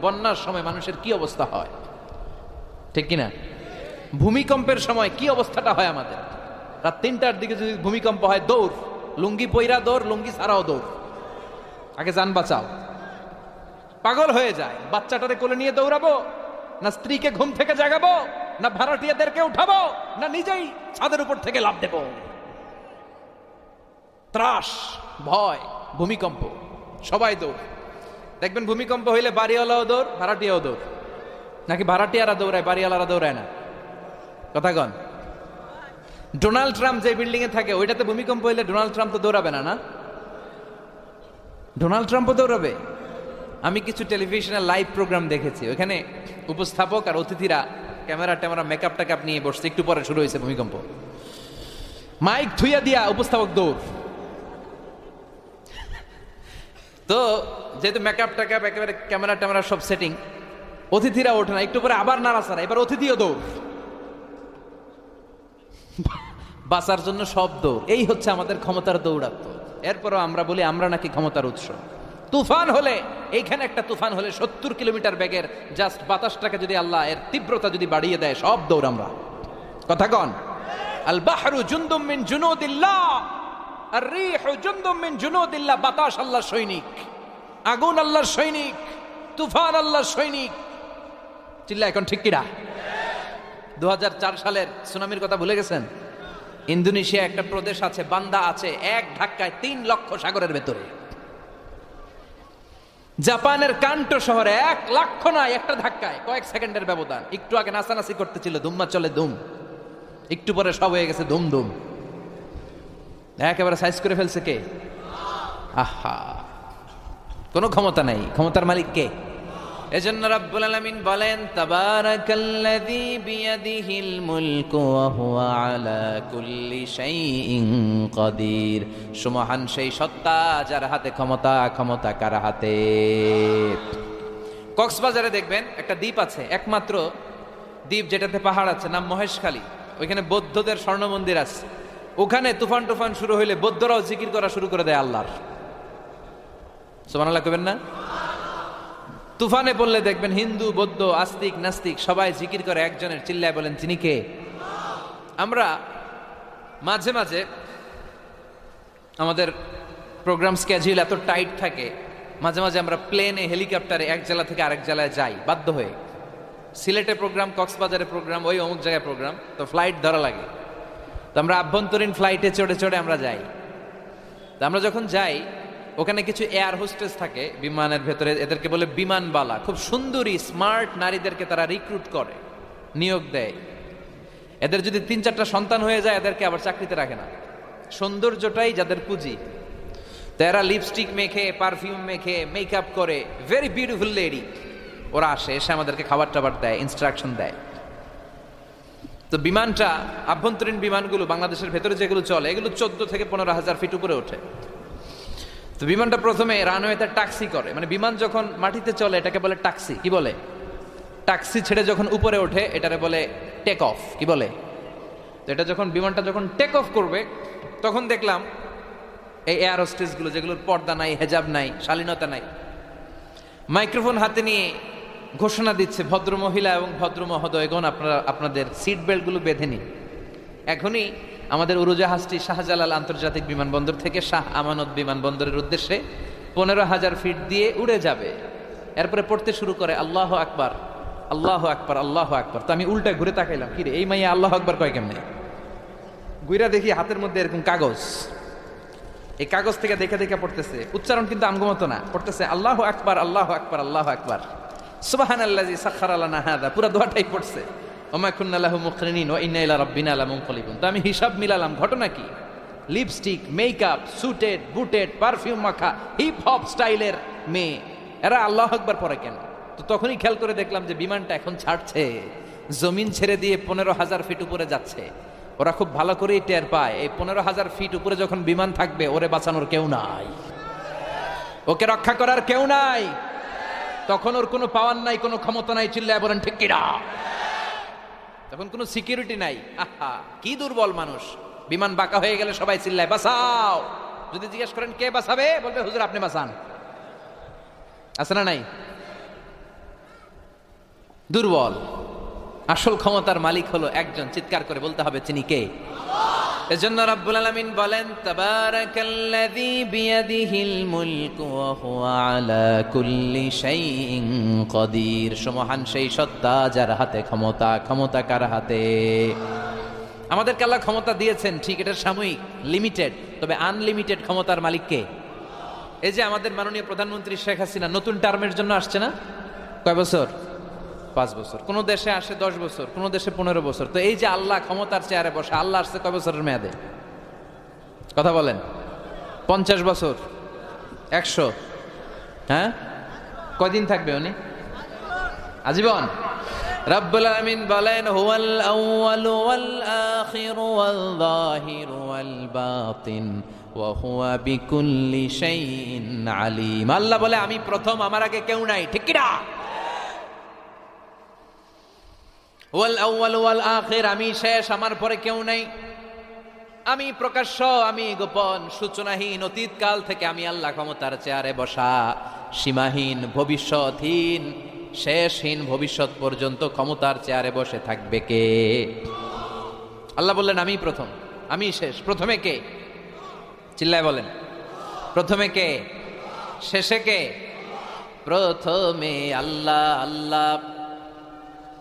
বন্যার সময় মানুষের কি অবস্থা হয়? ঠিক কিনা? ভূমিকম্পের সময় কি অবস্থাটা হয় আমাদের? রাত তিনটার দিকে যদি ভূমিকম্প হয়, দৌড়। লুঙ্গি পইরা দৌড়, লুঙ্গি ছাড়াও দৌড়। আগে যান বাঁচাও। পাগল হয়ে যায়। বাচ্চাটারে কোলে নিয়ে দৌড়াবো, না স্ত্রীকে ঘুম থেকে জাগাবো, না ভাড়াটিয়াদেরকে উঠাবো, না নিজেই ছাদের উপর থেকে লাভ দেব। ত্রাস, ভয়, ভূমিকম্প, সবাই দৌড়। দেখবেন ভূমিকম্প হইলে বাড়িওয়ালাও দৌড়, ভাড়াটিয়াও দৌড়। নাকি ভাড়াটিয়ারা দৌড়ায়, বাড়িওয়ালারা দৌড়ায় না? কথা কন। ডোনাল্ড ট্রাম্প যে বিল্ডিং এ থাকে, ওইটাতে ভূমিকম্প হইলে ডোনাল্ড ট্রাম্প তো দৌড়াবে না না? ডোনাল্ড ট্রাম্পও দৌড়াবে? আমি কিছু টেলিভিশনের লাইভ প্রোগ্রাম দেখেছি ওখানে উপস্থাপক আর অতিথিরা ক্যামেরা ট্যামেরা মেকআপ টেকআপ নিয়ে বসছে, একটু পরে শুরু হয়েছে ভূমিকম্প। মাইক থুইয়া দিয়া উপস্থাপক দৌড়। তো যেহেতু মেকআপ টেকআপ একেবারে ক্যামেরা ট্যামেরা সব সেটিং অতিথিরা ওঠে না, একটু পরে আবার নাড়াচাড়া, এবার অতিথিও দৌড়। বাঁচার জন্য সব দৌড়, এই হচ্ছে আমাদের ক্ষমতার দৌড়াত্ম। এরপরও আমরা বলি, আমরা নাকি ক্ষমতার উৎস। তুফান হলে, এইখানে একটা তুফান হলে সত্তর কিলোমিটার বেগের জাস্ট বাতাসটাকে যদি আল্লাহ, এর তীব্রতা যদি বাড়িয়ে দেয়, সব দৌড় আমরা। কথা কন? আল বাহরু জুন্দুম মিন জুনুদিল্লাহ। আর জুন্দুম মিন বাতাস আল্লাহর সৈনিক। আগুন আল্লাহর সৈনিক, তুফান আল্লাহর সৈনিক। চিল্লা, এখন ঠিক কিরা? দু সালের সুনামির কথা ভুলে গেছেন? ইন্দোনেশিয়া একটা প্রদেশ আছে, বান্দা আছে, এক ধাক্কায় তিন লক্ষ সাগরের ভেতরে। জাপানের কান্টো শহরে এক লক্ষ নয়, একটা ধাক্কায় কয়েক সেকেন্ডের ব্যবধান। একটু আগে নাচানাচি করতেছিল, দুম্মা চলে দুম। একটু পরে সব হয়ে গেছে দুম দুম। একেবারে সাইজ করে ফেলছে কে? আহা। কোনো ক্ষমতা নাই। ক্ষমতার মালিক কে? এজন্য রাব্বুল আলামিন বলেন, তাবারাকাল্লাযী বিয়াদিহিল মুলকু ওয়া হুয়া আলা কুল্লি শাইইন কাদির। সুমহান সেই সত্তা যার হাতে ক্ষমতা ক্ষমতা কার হাতে? কক্সবাজারে দেখবেন একটা দ্বীপ আছে, একমাত্র দ্বীপ যেটাতে পাহাড় আছে, নাম মহেশখালী। ওইখানে বৌদ্ধদের স্বর্ণ মন্দির আছে। ওখানে তুফান টুফান শুরু হইলে বৌদ্ধরাও জিকির করা শুরু করে দেয় আল্লাহর। সুবহানাল্লাহ কবেন না? তুফানে বললে দেখবেন হিন্দু, বৌদ্ধ, আস্তিক, নাস্তিক সবাই জিকির করে, একজনের চিল্লায় বলেন, তিনি কে? আমরা মাঝে মাঝে আমাদের প্রোগ্রাম স্কেজিউল এত টাইট থাকে, মাঝে মাঝে আমরা প্লেনে, হেলিকপ্টারে এক জেলা থেকে আরেক জেলায় যাই, বাধ্য হয়ে। সিলেটে প্রোগ্রাম, কক্সবাজারে প্রোগ্রাম, ওই অমুক জায়গায় প্রোগ্রাম, তো ফ্লাইট ধরা লাগে। তো আমরা আভ্যন্তরীণ ফ্লাইটে চড়ে চড়ে আমরা যাই। তো আমরা যখন যাই, ওখানে কিছু এয়ার হোস্টেস থাকে বিমানের ভেতরে, এদেরকে বলে বিমানবালা। খুব সুন্দরী স্মার্ট নারীদেরকে তারা রিক্রুট করে, নিয়োগ দেয়। এদের যদি তিন চারটা সন্তান হয়ে যায়, এদেরকে আবার চাকরিতে রাখে না। সৌন্দর্যটাই যাদের পুঁজি। তো এরা লিপস্টিক মেখে পারফিউম মেখে মেকআপ করে ভেরি বিউটিফুল লেডি ওরা আসে, এসে আমাদেরকে খাবার টাবার দেয় ইনস্ট্রাকশন দেয়। তো বিমানটা, আভ্যন্তরীণ বিমানগুলো, বাংলাদেশের ভেতরে যেগুলো চলে, এগুলো চোদ্দ থেকে পনেরো হাজার ফিট উপরে ওঠে। তো বিমানটা প্রথমে রানওয়েতে টাক্সি করে। মানে বিমান যখন মাটিতে চলে, এটাকে বলে টাক্সি কি বলে? টাক্সি ছেড়ে যখন উপরে ওঠে, এটারে বলে টেক অফ কি বলে? তো এটা যখন, বিমানটা যখন টেক অফ করবে, তখন দেখলাম এই এয়ার হোস্টেসগুলো যেগুলোর পর্দা নাই, হেজাব নাই, শালীনতা নাই। মাইক্রোফোন হাতে নিয়ে ঘোষণা দিচ্ছে ভদ্র মহিলা এবং ভদ্র মহোদয়গণ আপনারা, আপনাদের সিট বেল্টগুলো বেঁধে নিন। এখনই আমাদের উড়োজাহাজটি শাহজালাল আন্তর্জাতিক বিমানবন্দর থেকে শাহ আমানত বিমানবন্দরের উদ্দেশ্যে পনেরো হাজার ফিট দিয়ে উড়ে যাবে। এরপরে পড়তে শুরু করে আল্লাহ আকবার আল্লাহ আকবার আল্লাহ আকবার। তো আমি উল্টা ঘুরে তাকাইলাম কিরে এই মাইয়া আল্লাহ আকবার কয় কেমনে? গুইরা দেখি হাতের মধ্যে এরকম কাগজ। এই কাগজ থেকে দেখে দেখে পড়তেছে। উচ্চারণ কিন্তু আমগমতো না, পড়তেছে আল্লাহ আকবার আল্লাহ আকবার আল্লাহ আকবার। সুবাহান আল্লাজি সাক্ষার আল্লাহ নাহাদা পুরো দোয়াটাই পড়ছে। ওমাকুন্নাল্লাহু মুকরিনিন ওয়া ইন্না ইলা রাব্বিনা লামুনকালিবুন। তো আমি হিসাব মিলালাম, ঘটনা কি? Lipstick, makeup, suited, booted, perfume মাখা হিপ হপ স্টাইলের মেয়ে। এরা আল্লাহ আকবার পরে কেন? তো তখনই খেয়াল করে দেখলাম যে বিমানটা এখন ছাড়ছে। জমিন ছেড়ে দিয়ে পনেরো হাজার ফিট উপরে যাচ্ছে। ওরা খুব ভালো করেই টের পায়। এই পনেরো হাজার ফিট উপরে যখন বিমান থাকবে, ওরে বাঁচানোর কেউ নাই। ওকে রক্ষা করার কেউ নাই। তখন ওর কোনো পাওয়ার নাই, কোনো ক্ষমতা নাই, চিল্লায় বলেন, ঠিক কিনা? তখন কোনো সিকিউরিটি নাই। আহা, কি দুর্বল মানুষ। বিমান বাঁকা হয়ে গেলে সবাই চিল্লায়, বাঁচাও। যদি জিজ্ঞেস করেন, কে বাঁচাবে? বলবে, হুজুর, আপনি বাঁচান। আছে না নাই? দুর্বল। আসল ক্ষমতার মালিক হলো একজন, চিৎকার করে বলতে হবে তিনি কে? এজন্য রাব্বুল আলামিন বলেন, তাবারাকাল্লাযী বিয়াদিহিল মুলকু ওয়া হুয়া আলা কুল্লি শাইইন কদির। সমহান সেই সত্তা যার হাতে ক্ষমতা ক্ষমতা কার হাতে? আমাদেরকে আল্লাহ ক্ষমতা দিয়েছেন, ঠিক, এটা সাময়িক লিমিটেড তবে আনলিমিটেড ক্ষমতার মালিক কে? এই যে আমাদের মাননীয় প্রধানমন্ত্রী শেখ হাসিনা নতুন টার্মের জন্য আসছে না? কয় বছর? পাঁচ বছর। কোন দেশে আসে দশ বছর, কোন দেশে পনেরো বছর। তো এই যে আল্লাহ ক্ষমতার চেয়ারে বসে, আল্লাহ আসছে কয় বছরের মেয়াদে? কথা বলেন। পঞ্চাশ বছর। একশো। হ্যাঁ? কয়দিন থাকবে উনি? আজীবন। রব্বুল আলামিন বলেন, হুয়াল আউয়াল ওয়াল আখির ওয়াল যাহির ওয়াল বাতিন, ওয়া হুয়া বিকুল্লি শাইইন আলিম। আল্লাহ বলে, আমি প্রথম, আমার আগে কেউ নাই, ঠিক কি না? ওয়াল আউয়াল ওয়াল আখির, আমি শেষ, আমার পরে কেউ নাই। আমি প্রকাশ্য, আমি গোপন, সূচনাহীন অতীতকাল থেকে আমি আল্লাহ ক্ষমতার চেয়ারে বসা। সীমাহীন, ভবিষ্যৎহীন, শেষহীন ভবিষ্যৎ পর্যন্ত ক্ষমতার চেয়ারে বসে থাকবে কে? আল্লাহ বললেন, আমি প্রথম, আমি শেষ। প্রথমে কে? চিল্লায় বলেন। প্রথমে কে? শেষে কে? প্রথমে আল্লাহ আল্লাহ।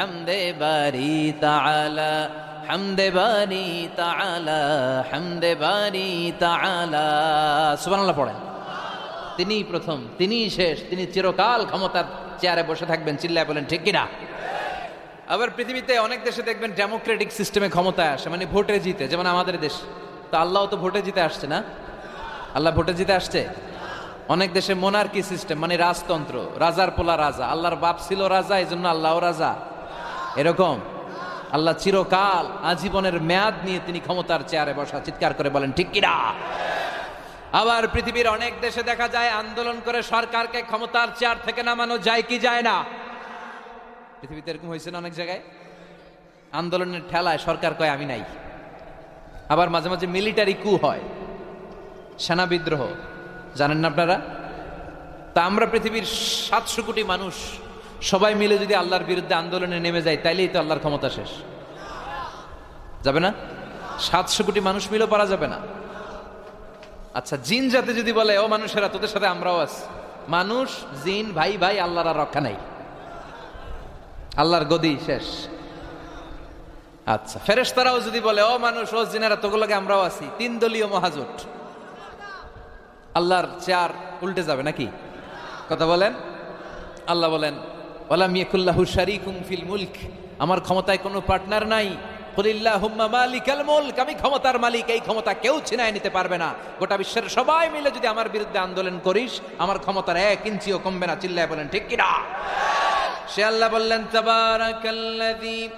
হামদে বারি তাআলা, হামদে বারি তাআলা, হামদে বারি তাআলা। সুবহানাল্লাহ পড়েন। তিনিই প্রথম, তিনিই শেষ, তিনি চিরকাল ক্ষমতার চেয়ারে বসে থাকবেন, চিল্লায় বলেন, ঠিক কিনা? আবার পৃথিবীতে অনেক দেশে দেখবেন ডেমোক্রেটিক সিস্টেমে ক্ষমতায় আসে মানে ভোটে জিতে, যেমন আমাদের দেশ। তো আল্লাহ তো ভোটে জিতে আসছে না? আল্লাহ ভোটে জিতে আসছে? অনেক দেশে মোনার্কি সিস্টেম মানে রাজতন্ত্র, রাজার পোলা রাজা, আল্লাহর বাপ ছিল রাজা এই জন্য আল্লাহ রাজা। এরকম। আল্লাহ চিরকাল আজীবনের মেয়াদ নিয়ে তিনি ক্ষমতার চেয়ারে বসা, চিৎকার করে বলেন, ঠিক কিনা? আবার পৃথিবীর অনেক দেশে দেখা যায়, আন্দোলন করে সরকারকে ক্ষমতার চেয়ার থেকে নামানো যায় কি যায় না? পৃথিবীতে এরকম হয়েছে না অনেক জায়গায়? আন্দোলনের ঠেলায় সরকার কয়, আমি নাই। আবার মাঝে মাঝে মিলিটারি কু হয়, সেনা বিদ্রোহ। জানেন না আপনারা? তা আমরা পৃথিবীর সাতশো কোটি মানুষ সবাই মিলে যদি আল্লাহর বিরুদ্ধে আন্দোলনে নেমে যায়, তাইলেই তো আল্লাহর ক্ষমতা শেষ। যাবে না? সাতশো কোটি মানুষ মিলেও পারা যাবে না। আচ্ছা জিন জাতি যদি বলে, ও মানুষেরা, তোদের সাথে আমরাও আছি। মানুষ, জিন, ভাই ভাই, আল্লাহর আর রক্ষা নাই। আল্লাহর গদি শেষ। আচ্ছা ফেরেশতারাও যদি বলে, ও মানুষ, ও জিনেরা, তোগুলোকে আমরাও আছি। তিন দলীয় মহাজোট। আল্লাহর চেয়ার উল্টে যাবে নাকি? কথা বলেন? আল্লাহ বলেন ওলাম ইয়াকুল্লাহু শারিকুম ফিল মুলক। আমার ক্ষমতায় কোনো পার্টনার নাই। মুলক। আমি ক্ষমতার মালিক, এই ক্ষমতা কেউ ছিনায় নিতে পারবে না। গোটা বিশ্বের সবাই মিলে যদি আমার বিরুদ্ধে আন্দোলন করিস, আমার ক্ষমতার এক ইঞ্চিও কমবে না। চিল্লায় বলেন, ঠিক কিনা? সে আল্লাহ বললেন, তাবারাকাল্লাযী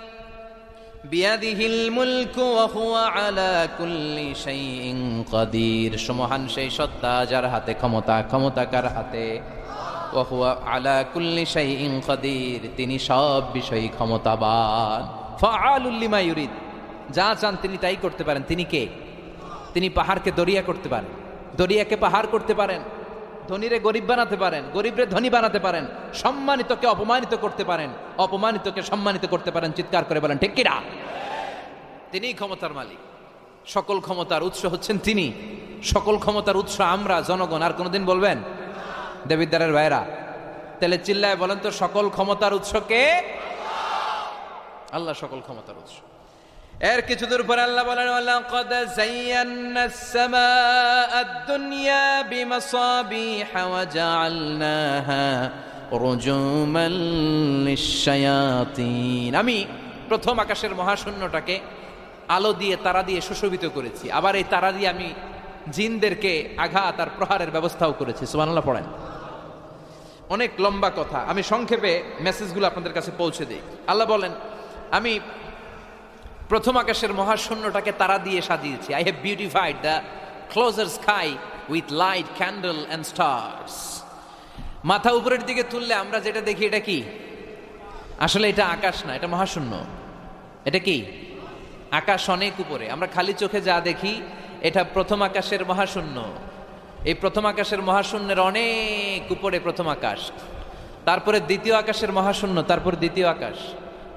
বিয়াদিহিল মুলকু ওয়া হুয়া আলা কুল্লি শাইইন কাদির। সমহান সেই সত্তা যার হাতে ক্ষমতা ক্ষমতা হাতে? আলা কুল্লি শাইইন তিনি সব বিষয়ে ক্ষমতাবান। ফাআলুল লিমা ইউরিদ, যা চান তিনি তাই করতে পারেন। তিনি কে? তিনি পাহাড়কে দরিয়া করতে পারেন। দরিয়াকে পাহাড় করতে পারেন। ধনীরে গরিব বানাতে পারেন। গরিবরে ধনী বানাতে পারেন। সম্মানিতকে অপমানিত করতে পারেন। অপমানিতকে সম্মানিত করতে পারেন। চিৎকার করে বলেন, ঠিক কিনা তিনিই ক্ষমতার মালিক। সকল ক্ষমতার উৎস হচ্ছেন তিনি। সকল ক্ষমতার উৎস আমরা, জনগণ। আর কোনোদিন বলবেন দেবিদ্বারের ভাইরা তাহলে চিল্লায় বলেন তো, সকল ক্ষমতার উৎস কে? আল্লাহ সকল ক্ষমতার উৎস। এর কিছু দূর পরে আল্লাহ বলেন আমি প্রথম আকাশের মহাশূন্যটাকে আলো দিয়ে, তারা দিয়ে সুশোভিত করেছি। আবার এই তারা দিয়ে আমি জিনদেরকে আঘাত আর প্রহারের ব্যবস্থাও করেছি। সুবহানাল্লাহ, পড়েন। অনেক লম্বা কথা। আমি সংক্ষেপে মেসেজগুলো আপনাদের কাছে পৌঁছে দিই। আল্লাহ বলেন, আমি প্রথম আকাশের মহাশূন্যটাকে তারা দিয়ে সাজিয়েছি। I have beautified the closer sky with light candle and stars মাথা উপরের দিকে তুললে আমরা যেটা দেখি, এটা কি? আসলে এটা আকাশ না, এটা মহাশূন্য। এটা কি? আকাশ অনেক উপরে। আমরা খালি চোখে যা দেখি, এটা প্রথম আকাশের মহাশূন্য। এই প্রথম আকাশের মহাশূন্যের অনেক উপরে প্রথম আকাশ। তারপরে দ্বিতীয় আকাশের মহাশূন্য, তারপরে দ্বিতীয় আকাশ।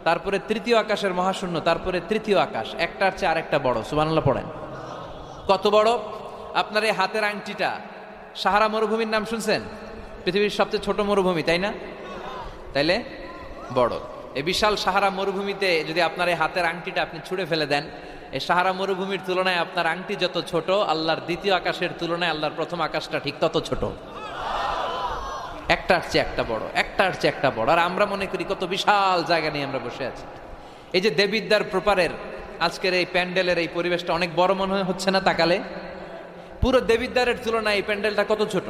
তারপরে তৃতীয় আকাশের মহাশূন্য, তারপরে তৃতীয় আকাশ। একটার চেয়ে আরেকটা বড় সুবানাল্লাহ পড়েন। কত বড়? আপনার এই হাতের আংটিটা, সাহারা মরুভূমির নাম শুনছেন? পৃথিবীর সবচেয়ে ছোট মরুভূমি, তাই না? তাইলে বড়। এই বিশাল সাহারা মরুভূমিতে যদি আপনার এই হাতের আংটিটা আপনি ছুঁড়ে ফেলে দেন এই সাহারা মরুভূমির তুলনায় আপনার আংটি যত ছোট, আল্লাহর দ্বিতীয় আকাশের তুলনায় আল্লাহর প্রথম আকাশটা ঠিক তত ছোট। একটার চেয়ে একটা বড়, একটার চেয়ে একটা বড়। আর আমরা মনে করি কত বিশাল জায়গা নিয়ে আমরা বসে আছি। এই যে দেবিদ্যার প্রপারের আজকের এই প্যান্ডেলের এই পরিবেশটা অনেক বড় মনে হচ্ছে না তাকালে? পুরো দেবিদ্বারের তুলনায় এই প্যান্ডেলটা কত ছোট?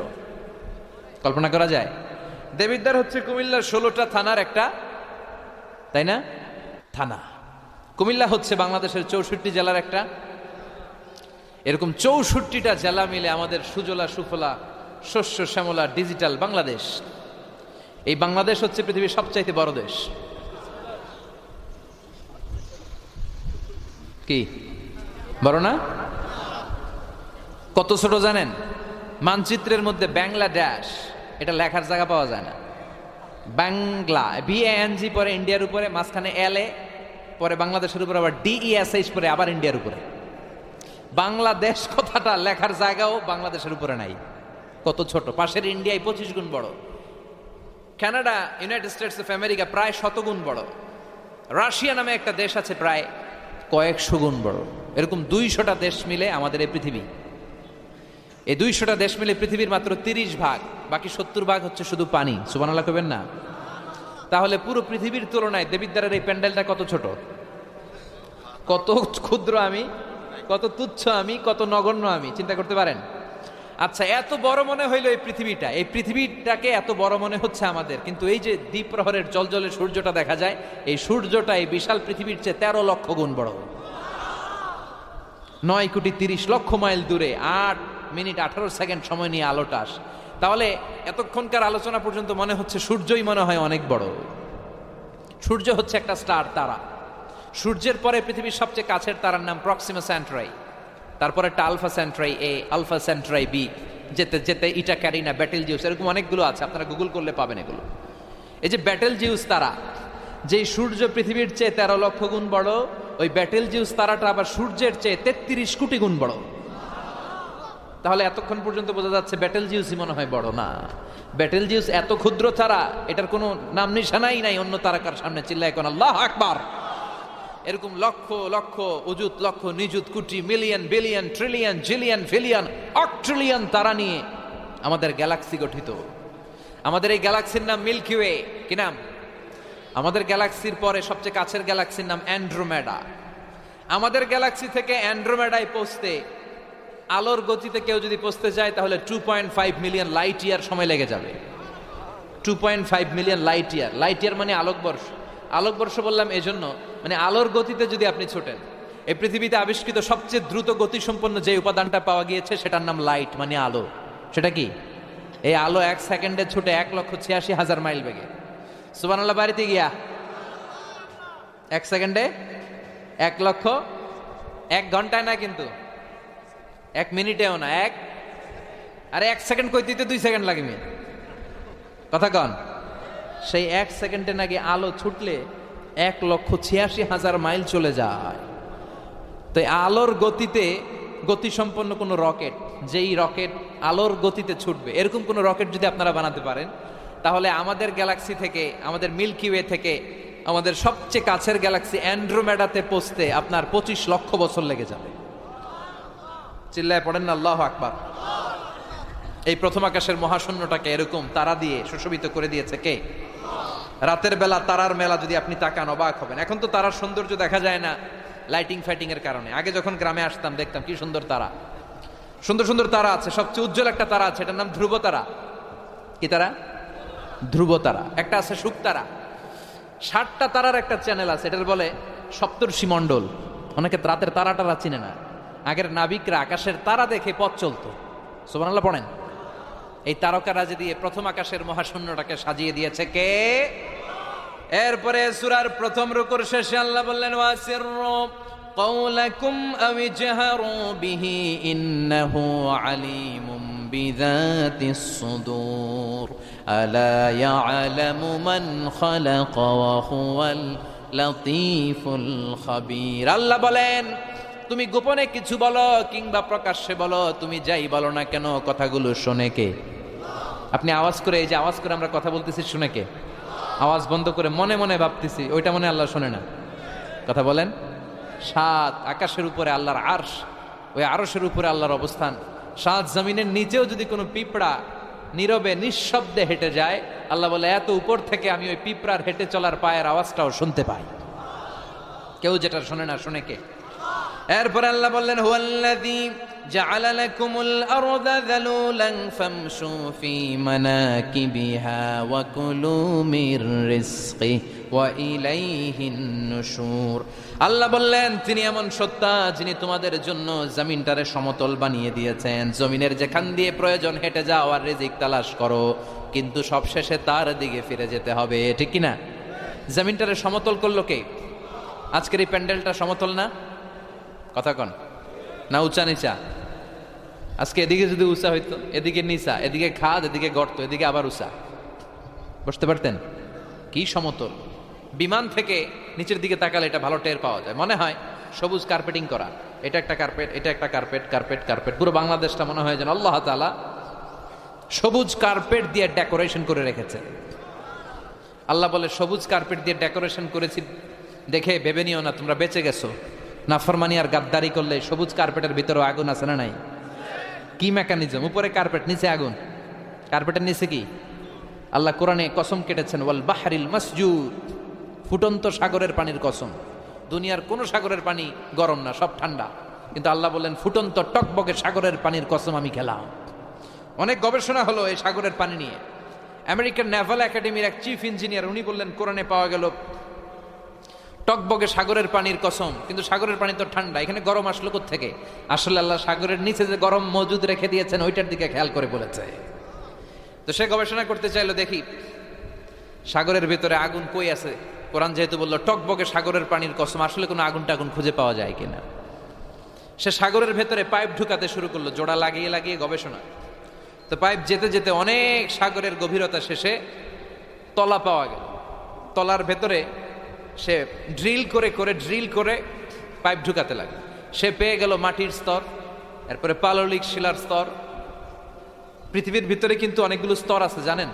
কল্পনা করা যায়? দেবিদ্বার হচ্ছে কুমিল্লার ষোলোটা থানার একটা, তাই না? থানা। কুমিল্লা হচ্ছে বাংলাদেশের চৌষট্টি জেলার একটা। এরকম চৌষট্টিটা জেলা মিলে আমাদের সুজলা, সুফলা, শস্য, শ্যামলা, ডিজিটাল বাংলাদেশ। এই বাংলাদেশ হচ্ছে পৃথিবীর সবচাইতে বড় দেশ। কি? বড় না? কত ছোট জানেন? মানচিত্রের মধ্যে বাংলাদেশ, এটা লেখার জায়গা পাওয়া যায় না। বাংলা বিএএনজি পরে ইন্ডিয়ার উপরে, মাঝখানে এল এ পরে বাংলাদেশের উপরে, আবার ডিইএসএইচ পরে, আবার ইন্ডিয়ার উপরে। বাংলাদেশ কথাটা লেখার জায়গাও বাংলাদেশের উপরে নাই। কত ছোট। পাশের ইন্ডিয়ায় পঁচিশ গুণ বড়। Canada United States of America প্রায় শতগুণ বড়। রাশিয়া নামে একটা দেশ আছে প্রায় কয়েকশো গুণ বড়। এরকম দুইশোটা দেশ মিলে আমাদের এই পৃথিবী। এই দুইশোটা দেশ মিলে পৃথিবীর মাত্র তিরিশ ভাগ, বাকি সত্তর ভাগ হচ্ছে শুধু পানি। সুবানাল্লাহ করবেন না? তাহলে পুরো পৃথিবীর তুলনায় দেবিদ্বারের এই প্যান্ডেলটা কত ছোট? কত ক্ষুদ্র আমি? কত তুচ্ছ আমি? কত নগণ্য আমি? চিন্তা করতে পারেন? আচ্ছা এত বড় মনে হইল এই পৃথিবীটা। এই পৃথিবীটাকে এত বড় মনে হচ্ছে আমাদের। কিন্তু এই যে দ্বীপ প্রহরের জলজলে সূর্যটা দেখা যায়, এই সূর্যটা এই বিশাল পৃথিবীর চেয়ে তেরো লক্ষ গুণ বড়। নয় কোটি তিরিশ লক্ষ মাইল দূরে, আট মিনিট আঠারো সেকেন্ড সময় নিয়ে আলোটা আসে। তাহলে এতক্ষণকার আলোচনা পর্যন্ত মনে হচ্ছে সূর্যই মনে হয় অনেক বড়। সূর্য হচ্ছে একটা স্টার তারা। সূর্যের পরে পৃথিবীর সবচেয়ে কাছের তারার নাম প্রক্সিমা স্যান্ট্রাই। তারপরে একটা Alpha Centauri A, Alpha Centauri B, যেতে যেতে ইটা, ক্যারিনা, ব্যাটেল জিউস, এরকম অনেকগুলো আছে, আপনারা গুগল করলে পাবেন এগুলো। এই যে ব্যাটেল জিউস তারা, যেই সূর্য পৃথিবীর চেয়ে তেরো লক্ষ গুণ বড়, ওই ব্যাটেল জিউস তারাটা আবার সূর্যের চেয়ে তেত্রিশ কোটি গুণ বড়। তাহলে এতক্ষণ পর্যন্ত বোঝা যাচ্ছে ব্যাটেল জিউসই মনে হয় বড়, না। ব্যাটেল জিউস এত ক্ষুদ্র তারা, এটার কোনো নাম নিশানাই নাই, অন্য তারাকার সামনে চিল্লায় কোন, আল্লাহ আকবার! এরকম লক্ষ লক্ষ অজুত লক্ষ, নিযুত, crore million billion trillion zillion pillion octillion তারা নিয়ে আমাদের গ্যালাক্সি গঠিত। আমাদের এই গ্যালাক্সির নাম মিল্কি ওয়ে কি নাম? আমাদের গ্যালাক্সির পরে সবচেয়ে কাছের গ্যালাক্সির নাম অ্যান্ড্রোমেডা আমাদের গ্যালাক্সি থেকে অ্যান্ড্রোমেডায় পৌঁছতে আলোর গতিতে কেউ যদি পৌঁছতে যায়, তাহলে two point five million light year সময় লেগে যাবে। Two point five million light year light year মানে আলোকবর্ষ আলোকবর্ষ বললাম এজন্য মানে আলোর গতিতে যদি আপনি ছোটেন এই পৃথিবীতে আবিষ্কৃত সবচেয়ে দ্রুত গতিসম্পন্ন যে উপাদানটা পাওয়া গিয়েছে, সেটার নাম লাইট মানে আলো। সেটা কি? এই আলো এক সেকেন্ডে ছুটে এক লক্ষ ছিয়াশি হাজার মাইল বেগে। সুবানাল্লাহ বাড়িতে গিয়া। এক সেকেন্ডে এক লক্ষ এক ঘন্টায় না কিন্তু? এক মিনিটেও না, এক। আরে এক সেকেন্ড কই দিতে, দুই সেকেন্ড লাগে মেয়ে কথা কন। সেই এক সেকেন্ডে নাকি আলো ছুটলে এক লক্ষ ছিয়াশি হাজার মাইল চলে যায়। তো আলোর গতিতে গতিসম্পন্ন কোনো রকেট, যেই রকেট আলোর গতিতে ছুটবে, এরকম কোনো রকেট যদি আপনারা বানাতে পারেন, তাহলে আমাদের গ্যালাক্সি থেকে, আমাদের মিল্কি ওয়ে থেকে, আমাদের সবচেয়ে কাছের গ্যালাক্সি অ্যান্ড্রোমেডাতে পৌঁছতে আপনার পঁচিশ লক্ষ বছর লেগে যাবে। চিল্লায় পড়েন না, আল্লাহ আকবার। এই প্রথম আকাশের মহাশূন্যটাকে এরকম তারা দিয়ে সুশোভিত করে দিয়েছে কে? রাতের বেলা তারার মেলা যদি আপনি তাকান অবাক হবেন। এখন তো তারার সৌন্দর্য দেখা যায় না লাইটিং ফাইটিং এর কারণে। আগে যখন গ্রামে আসতাম, দেখতাম কি সুন্দর তারা। সুন্দর সুন্দর তারা আছে, সবচেয়ে উজ্জ্বল একটা তারা আছে, এটার নাম ধ্রুব তারা। কি তারা? ধ্রুব তারা। একটা আছে শুক তারা। ষাটটা তারার একটা চ্যানেল আছে, এটার বলে সপ্তর্ষি মণ্ডল। অনেকে রাতের তারা টারা চিনে না। আগের নাবিকরা আকাশের তারা দেখে পথ চলতো সুবহানাল্লাহ পড়েন এই তারকারাজি দিয়ে প্রথম আকাশের মহাশূন্যটাকে সাজিয়ে দিয়েছে কে এরপরে সুরার প্রথম রুকুর শেষে আল্লাহ বললেন ওয়াসিরু قولكم أو اجهروا به إنه عليم بذات الصدور ألا يعلم من خلق وهو اللطيف الخبير আল্লাহ বলেন তুমি গোপনে কিছু বলো কিংবা প্রকাশ্যে বলো, তুমি যাই বলো না কেন কথাগুলো শোনে কে? আপনি আওয়াজ করে, এই যে আওয়াজ করে আমরা কথা বলতেছি, শুনে কে? আওয়াজ বন্ধ করে মনে মনে ভাবতেছি, ওইটা মনে আল্লাহ শোনে না। কথা বলেন। সাত, আকাশের উপরে আল্লাহর আরশ, ওই আরশের উপরে আল্লাহর অবস্থান। সাত, জমিনের নিচেও যদি কোনো পিঁপড়া নীরবে, নিঃশব্দে হেঁটে যায়, আল্লাহ বলে, এত উপর থেকে আমি ওই পিঁপড়ার হেঁটে চলার পায়ের আওয়াজটাও শুনতে পাই। কেউ যেটা শোনে না, শুনে কে? এরপর আল্লাহ বললেন, হুয়াল্লাযী জাআলা লাকুমুল আরদা যালুলান ফামশু ফি মানাকিবিহা ওয়া কুলু মির রিজকি ওয়া ইলাইহিন নুশুর। আল্লাহ বললেন, তিনি এমন সত্তা যিনি তোমাদের জন্য জমিনটারে সমতল বানিয়ে দিয়েছেন। জমিনের যেখান দিয়ে প্রয়োজন হেঁটে যাও আর রিজিক তালাশ করো, কিন্তু সবশেষে তার দিকে ফিরে যেতে হবে। ঠিক কি না জমিনটারে সমতল করল কে? আজকের এই প্যান্ডেলটা সমতল না? কথা কন। না, উঁচা নিচা। আজকে এদিকে যদি উঁচা হইতো, এদিকে নিচা, এদিকে খাদ, এদিকে গর্ত, এদিকে আবার উঁচা। বসতে পারতেন? কি সমতল। বিমান থেকে নিচের দিকে তাকালে এটা ভালো টের পাওয়া যায়। মনে হয় সবুজ কার্পেটিং করা। এটা একটা কার্পেট, এটা একটা কার্পেট কার্পেট কার্পেট। পুরো বাংলাদেশটা মনে হয় যেন আল্লাহ তাআলা সবুজ কার্পেট দিয়ে ডেকোরেশন করে রেখেছে। আল্লাহ বলে, সবুজ কার্পেট দিয়ে ডেকোরেশন করেছি, দেখে ভেবে নিও না, তোমরা বেঁচে গেছো। নাফরমানি আর গাদ্দারি করলে সবুজ কার্পেটের ভিতরে আগুন আছে না নাই? কি মেকানিজম উপরে কার্পেট, নিচে আগুন। কার্পেটের নিচে কি? আল্লাহ কোরআনে কসম কেটেছেন, ওয়াল বাহারিল মসজুদ। ফুটন্ত সাগরের পানির কসম। দুনিয়ার কোন সাগরের পানি গরম না, সব ঠান্ডা। কিন্তু আল্লাহ বললেন, ফুটন্ত টকবকে সাগরের পানির কসম আমি খেলাম। অনেক গবেষণা হলো এই সাগরের পানি নিয়ে। আমেরিকান নেভাল একাডেমির এক চিফ ইঞ্জিনিয়ার, উনি বললেন, কোরআনে পাওয়া গেল টকবগে সাগরের পানির কসম, কিন্তু সাগরের পানি তো ঠান্ডা, এখানে গরম আসলো থেকে আসলে আল্লাহ সাগরের নিচে যে গরম মজুদ রেখে দিয়েছেন, ওইটার দিকে খেয়াল করে বলেছে। তো সে গবেষণা করতে চাইলো, দেখি, সাগরের ভেতরে আগুন কই আছে? কোরআন যেহেতু বলল, টকবগে সাগরের পানির কসম, আসলে কোনো আগুন টাগুন খুঁজে পাওয়া যায় কিনা? সে সাগরের ভেতরে পাইপ ঢুকাতে শুরু করল, জোড়া লাগিয়ে লাগিয়ে গবেষণা। তো পাইপ যেতে যেতে অনেক সাগরের গভীরতা শেষে তলা পাওয়া গেল। তলার ভেতরে সে ড্রিল করে করে, ড্রিল করে পাইপ ঢুকাতে লাগে সে পেয়ে গেল মাটির স্তর, এরপরে পাললিক শিলার স্তর। পৃথিবীর ভিতরে কিন্তু অনেকগুলো স্তর আছে, জানেন?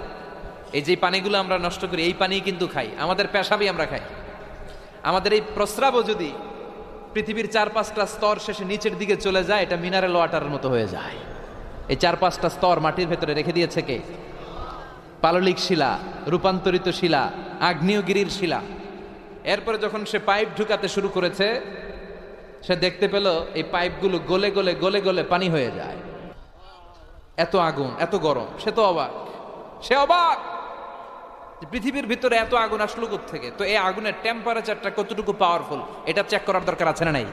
এই যে পানিগুলো আমরা নষ্ট করি, এই পানি কিন্তু খাই। আমাদের পেশাবই আমরা খাই। আমাদের এই প্রস্রাবও যদি পৃথিবীর চার পাঁচটা স্তর শেষে নিচের দিকে চলে যায়, এটা মিনারেল ওয়াটারের মতো হয়ে যায়। এই চার পাঁচটা স্তর মাটির ভেতরে রেখে দিয়েছে কে? পাললিক শিলা, রূপান্তরিত শিলা, আগ্নেয়গিরির শিলা। এরপরে যখন সে পাইপ ঢুকাতে শুরু করেছে, সে দেখতে পেল এই পাইপগুলো গলে গলে গলে গলে পানি হয়ে যায়। এত আগুন, এত গরম, সে তো অবাক। সে অবাক পৃথিবীর ভিতরে এত আগুন আসলো থেকে তো এই আগুনের টেম্পারেচারটা কতটুকু পাওয়ারফুল এটা চেক করার দরকার আছে না নাই?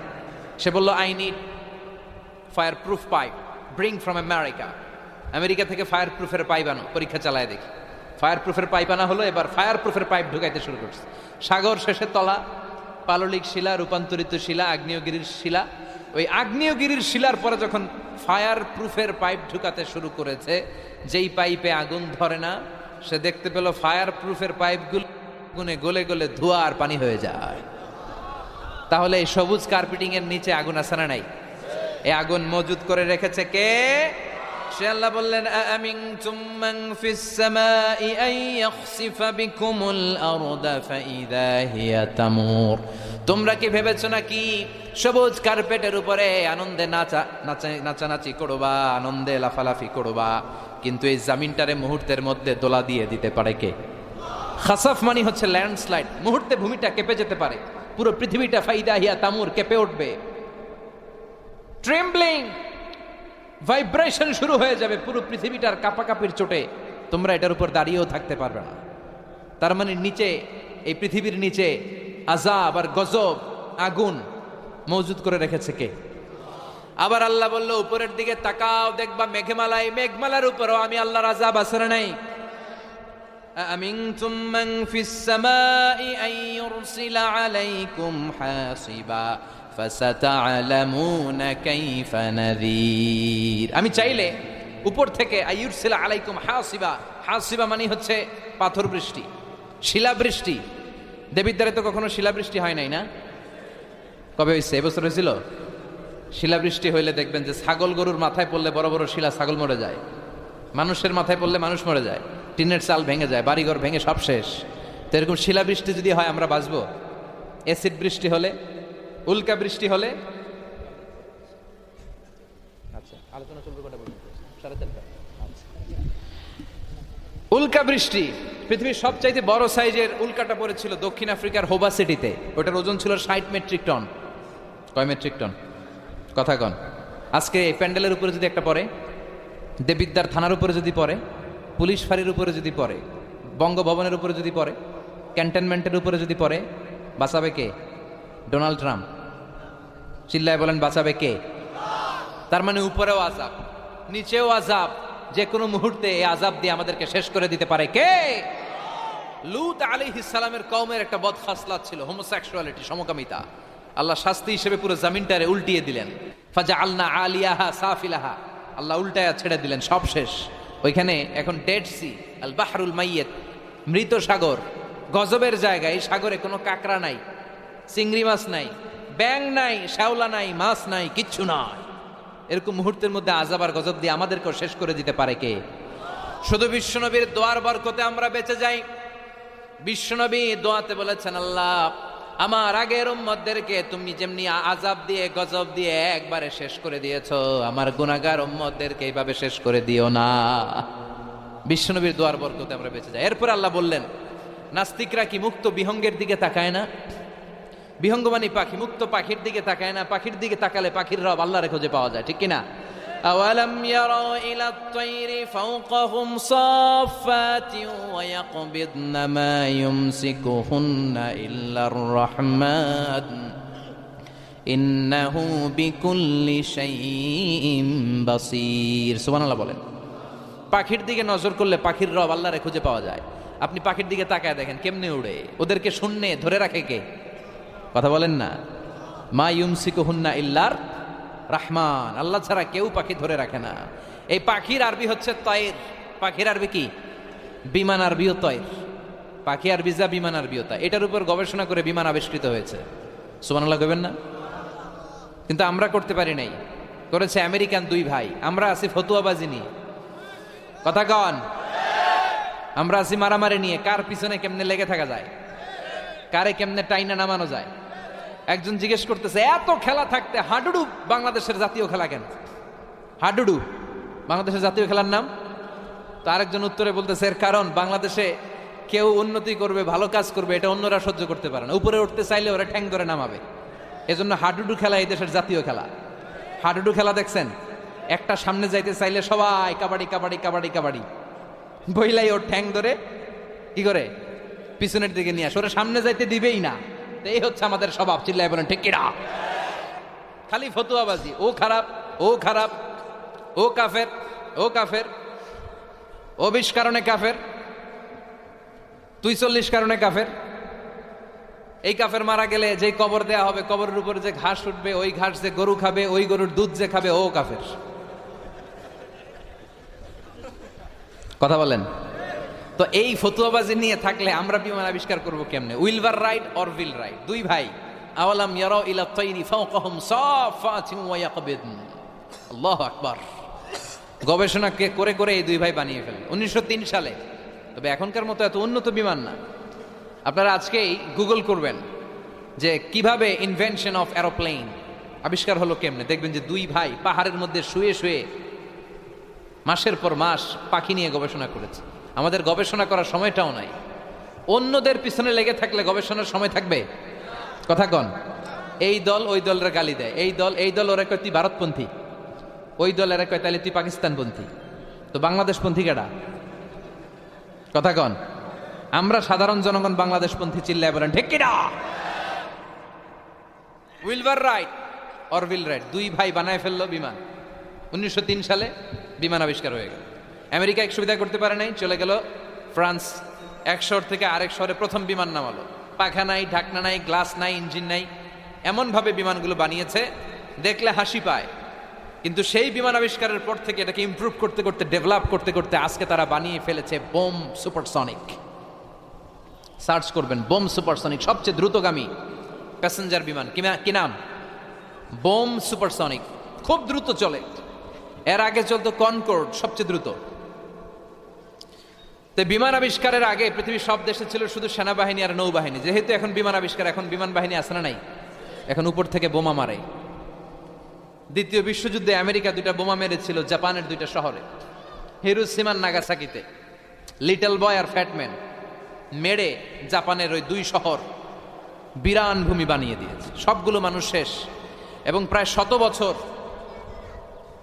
সে বলল I need fireproof pipe bring from America America থেকে ফায়ার প্রুফের পাইপ আনো, পরীক্ষা চালায় দেখি। ফায়ার প্রুফের পাইপ আনা হলো, এবার ফায়ার প্রুফের পাইপ ঢুকাইতে শুরু করছে। সাগর শেষে তলা, পাললিক শিলা, রূপান্তরিত শিলা, আগ্নেয়গিরির শিলা। ওই আগ্নেয়গিরির শিলার পরে যখন ফায়ার প্রুফের পাইপ ঢুকাতে শুরু করেছে, যেই পাইপে আগুন ধরে না, সে দেখতে পেল ফায়ার প্রুফের পাইপগুলো গুনে গলে গলে ধোয়া আর পানি হয়ে যায়। তাহলে এই সবুজ কার্পেটিং এর নিচে আগুন আছে না নাই? এই আগুন মজুদ করে রেখেছে কে? সে আল্লাহ বললেন আমিন তুমান ফিস সামাই আই ইয়াখসিফা বিকুমুল আরদা ফাইদা হিয়া তামুর। তোমরা কি ভেবেছো নাকি সবুজ কার্পেটের উপরে আনন্দে নাচা নাচা, নাচানাচি করবা, আনন্দে লাফালাফি করবা, কিন্তু এই জামিনটারে মুহূর্তের মধ্যে দোলা দিয়ে দিতে পারে কে? খাসাফ মানি হচ্ছে ল্যান্ডস্লাইড, মুহূর্তে ভূমিটা কেঁপে যেতে পারে, পুরো পৃথিবীটা ফাইদা হিয়া তামুর কেঁপে উঠবে। ট্রেম্বলিং ভাইব্রেশন শুরু হয়ে যাবে পুরো পৃথিবীটার কাপাকাপির চোটে তোমরা এটার উপর দাঁড়িয়েও থাকতে পারবে না তার মানে নিচে এই পৃথিবীর নিচে আজাব আর গজব আগুন মজুদ করে রেখেছে কে আবার আল্লাহ বলল উপরের দিকে তাকাও দেখবা মেঘমালায় মেঘমালার উপরও আমি আল্লাহর আজাব আসরে নাই أأمنتم من في السماء أن يرسل عليكم حاصبا فستعلمون كيف نذير আমি চাইলে উপর থেকে আইয়ুরসিলা আলাইকুম হাসিবা হাসিবা মানে হচ্ছে পাথর বৃষ্টি, শিলাবৃষ্টি। দেবিদ্বারে তো কখনো শিলাবৃষ্টি হয় নাই না? কবে হয়েছে এবছর হয়েছিল শিলাবৃষ্টি হইলে দেখবেন যে ছাগল গরুর মাথায় পড়লে বড় বড় শিলা ছাগল মরে যায়। মানুষের মাথায় পড়লে মানুষ মরে যায়। টিনের চাল ভেঙে যায়, বাড়িঘর ভেঙে সব শেষ। তো এরকম শিলাবৃষ্টি যদি হয় আমরা বাঁচবো? অ্যাসিড বৃষ্টি হলে উল্কা বৃষ্টি হলে? আচ্ছা আলোচনা চলবে কটা পর্যন্ত সাড়ে চারটা। আচ্ছা। উল্কা বৃষ্টি পৃথিবীর সবচাইতে বড় সাইজের উল্কাটা পড়েছিল দক্ষিণ আফ্রিকার হোবা সিটিতে। ওটার ওজন ছিল ষাট মেট্রিক টন। কয় মেট্রিক টন? কথা কন। আজকে এই প্যান্ডেলের উপরে যদি একটা পড়ে দেবিদ্যার থানার উপরে যদি পড়ে পুলিশ ফাঁড়ির উপরে যদি পড়ে বঙ্গভবনের উপরে যদি পড়ে ক্যান্টনমেন্টের উপরে যদি পড়ে বাঁচাবে কে? Donald Trump. চিল্লায় বলেন, বাঁচাবে কে? তার মানে উপরেও আজাব নিচেও আজাব যে কোনো মুহূর্তে এই আজাব দিয়ে আমাদেরকে শেষ করে দিতে পারে কে? লুত আলী ইসালামের কৌমের একটা বদ খাসলাত ছিল হোমোসেক্সুয়ালিটি সমকামিতা। আল্লাহ শাস্তি হিসেবে পুরো জামিনটারে উল্টিয়ে দিলেন। ফাজা আল্লাহ আলিয়াহা সাফিলাহা। আল্লাহ উল্টায়া ছেড়ে দিলেন, সব শেষ। ওইখানে এখন ডেড সি আল বাহরুল মাইয়েত, মৃত সাগর। গজবের জায়গায় সাগরে কোনো কাকড়া নাই। চিংড়ি মাছ নাই ব্যাং নাই, শ্যাওলা নাই, মাছ নাই, কিচ্ছু নাই। এরকম মুহূর্তের মধ্যে আজাব আর গজব দিয়ে আমাদেরকেও শেষ করে দিতে পারে কে? শুধু বিশ্বনবীর দোয়ার বরকতে আমরা বেঁচে যাই। বিশ্বনবী দোয়াতে বলেছেন, আল্লাহ, আমার আগের উম্মতদেরকে তুমি যেমনি আজাব দিয়ে, গজব দিয়ে একবারে শেষ করে দিয়েছ, আমার গুনাহগার উম্মতদেরকে এইভাবে শেষ করে দিও না। বিশ্বনবীর দোয়ার বরকতে আমরা বেঁচে যাই। এরপর আল্লাহ বললেন, নাস্তিকরা কি মুক্ত বিহঙ্গের দিকে তাকায় না? বিহঙ্গমানি পাখি মুক্ত পাখির দিকে তাকায় না পাখির দিকে তাকালে পাখির রব আল্লাহরে খুঁজে পাওয়া যায় ঠিক কিনা أولم يروا إلى الطير فوقهم صافات ويقبضن ما يمسكهن إلا الرحمن إنه بكل شيء بصير سبحان الله বলেন পাখির দিকে নজর করলে পাখির রব আল্লাহরে খুঁজে পাওয়া যায় আপনি পাখির দিকে তাকায় দেখেন কেমনে উড়ে ওদেরকে শূন্যে ধরে রাখে কে কথা বলেন না। মা ইউমসিকু হুন্না ইল্লার রাহমান। আল্লাহ ছাড়া কেউ পাখি ধরে রাখে না। এই পাখির আরবি হচ্ছে তয়ের। পাখির আরবি কি? বিমান আরবিও তয়ের। পাখি আরবি যা, বিমান আরবিও তা এটার উপর গবেষণা করে বিমান আবিষ্কৃত হয়েছে। সুবহানাল্লাহ কবেন না? কিন্তু আমরা করতে পারি নাই। করেছে আমেরিকান দুই ভাই। আমরা আছি ফতুয়াবাজি নিয়ে। কথা কন। আমরা আছি মারামারি নিয়ে। কার পিছনে কেমনে লেগে থাকা যায়? কারে কেমনে টাইনা নামানো যায়? একজন জিজ্ঞেস করতেছে, এত খেলা থাকতে হাডুডু বাংলাদেশের জাতীয় খেলা কেন? হাডুডু, বাংলাদেশের জাতীয় খেলার নাম? তো আরেকজন উত্তরে বলতেছে, এর কারণ, বাংলাদেশে কেউ উন্নতি করবে, ভালো কাজ করবে, এটা অন্যরা সহ্য করতে পারে না। উপরে উঠতে চাইলে ওরা ঠ্যাং ধরে নামাবে। এজন্য হাডুডু খেলা এই দেশের জাতীয় খেলা। হাডুডু খেলা দেখছেন? একটা সামনে যাইতে চাইলে সবাই কাবাডি কাবাডি কাবাডি কাবাডি। বইলাই ওর ঠ্যাং ধরে, কি করে? পিছনের দিকে নিয়ে আসে, ওরা সামনে যাইতে দিবেই না। এই হচ্ছে আমাদের স্বভাব চিল্লাই বলেন, ঠিক কিনা? খালি ফতুয়াবাজি, ও খারাপ ও খারাপ, ও কাফের ও কাফের, ও বিশ কারণে কাফের তুই চল্লিশ কারণে কাফের। এই কাফের মারা গেলে যে কবর দেয়া হবে, কবরের উপরে যে ঘাস উঠবে, ওই ঘাস যে গরু খাবে, ওই গরুর দুধ যে খাবে, ও কাফের। কথা বলেন। তো এই ফতুয়াবাজি নিয়ে থাকলে আমরা বিমান আবিষ্কার করব কেমনে? উইলভার রাইট অর উইল রাইট? দুই ভাই। আওয়ালাম ইয়ারাও ইলা তাইরি ফাওকাহুম সাফাতিন ওয়া ইয়াকবিদন। আল্লাহু আকবার। গবেষণা করে করে এই দুই ভাই বানিয়ে ফেলেন। উনিশশো তিন সালে। তবে এখনকার মতো এত উন্নত বিমান না। আপনারা আজকেই গুগল করবেন যে কীভাবে ইনভেনশন অফ অ্যারোপ্লেন আবিষ্কার হলো কেমনে? দেখবেন যে দুই ভাই পাহাড়ের মধ্যে শুয়ে শুয়ে মাসের পর মাস পাখি নিয়ে গবেষণা করেছে। আমাদের গবেষণা করার সময়টাও নাই। অন্যদের পিছনে লেগে থাকলে গবেষণার সময় থাকবে? কথা কন। এই দল ওই দলের গালি দেয়। এই দল এই দল ওরা কয়, তুই ভারতপন্থী। ওই দল এরা কয় তাহলে তুই পাকিস্তানপন্থী। তো বাংলাদেশপন্থী কেডা? কথা কন। আমরা সাধারণ জনগণ বাংলাদেশপন্থী চিল্লায় বলেন, ঠিক কিনা? Wilbur Wright or Will Wright, দুই ভাই বানায় ফেলল বিমান। উনিশশো তিন সালে বিমান আবিষ্কার হয়ে গেল। আমেরিকা এক সুবিধা করতে পারে নাই, চলে গেল ফ্রান্স। এক শহর থেকে আরেক শহরে প্রথম বিমান নামালো। পাখা নাই, ঢাকনা নাই, গ্লাস নাই, ইঞ্জিন নাই। এমনভাবে বিমানগুলো বানিয়েছে, দেখলে হাসি পায়। কিন্তু সেই বিমান আবিষ্কারের পর থেকে এটাকে ইমপ্রুভ করতে করতে ডেভেলপ করতে করতে আজকে তারা বানিয়ে ফেলেছে বোম সুপারসনিক সার্চ করবেন, বোম সুপারসনিক সবচেয়ে দ্রুতগামী প্যাসেঞ্জার বিমান। কি নাম? বোম সুপারসনিক খুব দ্রুত চলে। এর আগে চলতো কনকোর্ড সবচেয়ে দ্রুত। তো বিমান আবিষ্কারের আগে পৃথিবীর সব দেশে ছিল শুধু সেনাবাহিনী আর নৌবাহিনী। যেহেতু এখন বিমান আবিষ্কার, এখন বিমান বাহিনী আসে না নাই? এখন উপর থেকে বোমা মারে। দ্বিতীয় বিশ্বযুদ্ধে আমেরিকা দুইটা বোমা মেরেছিল, জাপানের দুইটা শহরে। হিরুসিমান নাগাসাকিতে। লিটল বয় আর ফ্যাটম্যান মেরে জাপানের ওই দুই শহর বিরান ভূমি বানিয়ে দিয়েছে। সবগুলো মানুষ শেষ। এবং প্রায় শত বছর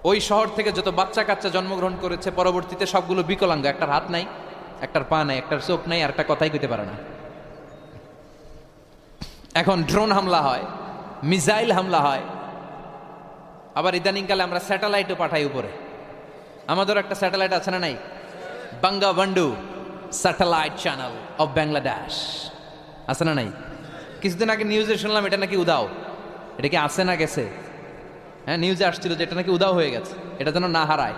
ওই শহর থেকে যত বাচ্চা কাচ্চা জন্মগ্রহণ করেছে, পরবর্তীতে সবগুলো বিকলাঙ্গ, একটার হাত নাই। একটার পা নাই, একটার চোখ নাই আর একটা কথাই কইতে পারে না। এখন ড্রোন হামলা হয়, মিসাইল হামলা হয়। আবার ইদানিংকালে আমরা স্যাটেলাইটও পাঠাই উপরে। আমাদের একটা স্যাটেলাইট আছে না নাই? Bangabandhu satellite channel of Bangladesh. আছে না নাই? কিছুদিন আগে নিউজে শুনলাম এটা নাকি উদাও। এটা কি আছে না গেছে? হ্যাঁ নিউজে আসছিল যে এটা নাকি উদাও হয়ে গেছে। এটা যেন না হারায়।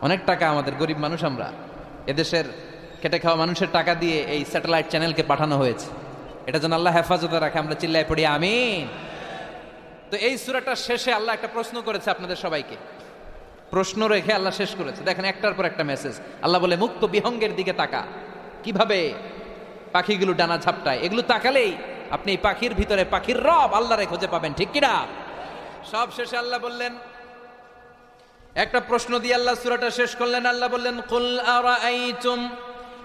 অনেক টাকা আমাদের গরিব মানুষ আমরা। এদেশের খেটে খাওয়া মানুষের টাকা দিয়ে এই স্যাটেলাইট চ্যানেলকে পাঠানো হয়েছে। এটা যেন আল্লাহ হেফাজতে রাখে, আমরা চিল্লায় পড়ি, আমিন। তো এই সুরাটার শেষে আল্লাহ একটা প্রশ্ন করেছে আপনাদের সবাইকে। প্রশ্ন রেখে আল্লাহ শেষ করেছে। দেখেন, একটার পর একটা মেসেজ আল্লাহ বলে, মুক্ত বিহঙ্গের দিকে তাকা। কীভাবে? পাখিগুলো ডানা ঝাপটায়। এগুলো তাকালেই আপনি এই পাখির ভিতরে, পাখির রব আল্লাহরে খুঁজে পাবেন, ঠিক কিনা? সব শেষে আল্লাহ বললেন, একটা প্রশ্ন দিয়ে আল্লাহ সুরাটা শেষ করলেন। আল্লাহ বললেন, কুল আরাআইতুম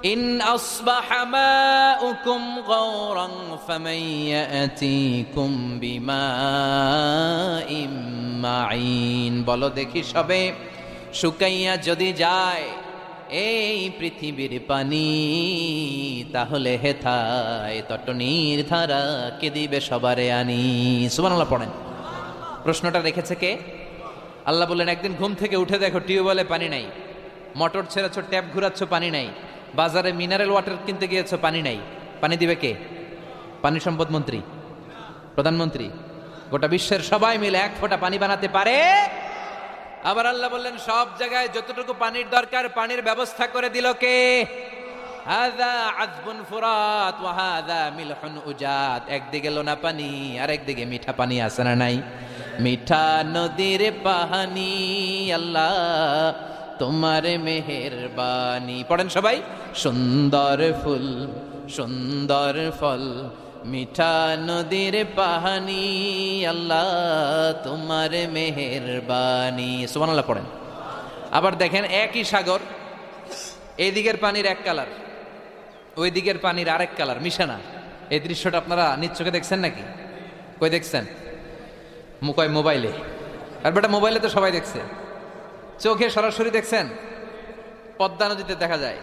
ইন আসবাহ মাউকুম গাওরান ফামান ইয়াতিকুম বিমাইম মাইন বলো দেখি সবে। শুকাইয়া যদি যায় এই পৃথিবীর পানি, তাহলে হেথায় তটনির ধারা কে দিবে সবারে আনি? সুবহানাল্লাহ পড়েন। প্রশ্নটা রেখেছে কে? আল্লাহ বললেন, একদিন ঘুম থেকে উঠে দেখো, টিউবওয়েলে পানি নাই। মোটর ছেড়েছ, ট্যাপ ঘুরাচ্ছ, পানি নাই। বাজারে মিনারেল ওয়াটার কিনতে গিয়েছো, পানি নাই। পানি দিবে কে? পানি সম্পদ মন্ত্রী। প্রধানমন্ত্রী। গোটা বিশ্বের সবাই মিলে এক ফোঁটা পানি বানাতে পারে। আবার আল্লাহ বললেন, সব জায়গায় যতটুকু পানির দরকার, পানির ব্যবস্থা করে দিল কে? একদিকে লোনা পানি আর একদিকে মিঠা পানি আছে না নাই? মিঠা নদীর পাহানি, আল্লাহ। তোমার মেহেরবানি। পড়েন সবাই? সুন্দর ফুল, সুন্দর ফল, মিঠা নদীর পাহানি। আল্লাহ তোমার মেহেরবানি। সুবহানাল্লাহ পড়েন। আবার দেখেন একই সাগর এই দিকের পানির এক কালার ওই দিকের পানির আরেক কালার মিশানা এই দৃশ্যটা আপনারা চোখে দেখছেন নাকি? কই দেখছেন? মুকয় মোবাইলে। আর বেটা মোবাইলে তো সবাই দেখছে। চোখে সরাসরি দেখছেন পদ্মা নদীতে দেখা যায়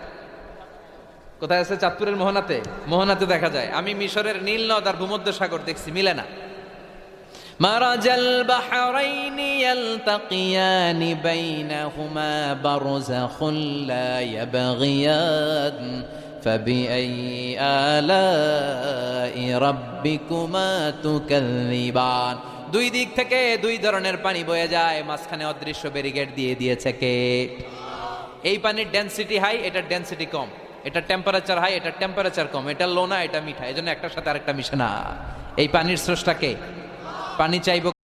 কোথায় আছে চাঁদপুরের মোহনাতে মোহনাতে দেখা যায় আমি মিশরের নীল নদ আর ভূমধ্য সাগর দেখছি মিলে না مرج البحرين يلتقيان بينهما برزخ لا يبغيان فبأي آلاء ربكما تكذبان দুই দিক থেকে দুই ধরনের পানি বয়ে যায়। মাঝখানে অদৃশ্য ব্যারিকেড দিয়ে দিয়েছে কে? এই পানির ডেন্সিটি হাই এটার ডেন্সিটি কম। এটা টেম্পারেচার হাই এটা টেম্পারেচার কম। এটা লোনা এটা মিঠা। এই জন্য একটার সাথে আরেকটা মিশে না। এই পানির স্রষ্টাকে পানি চাইব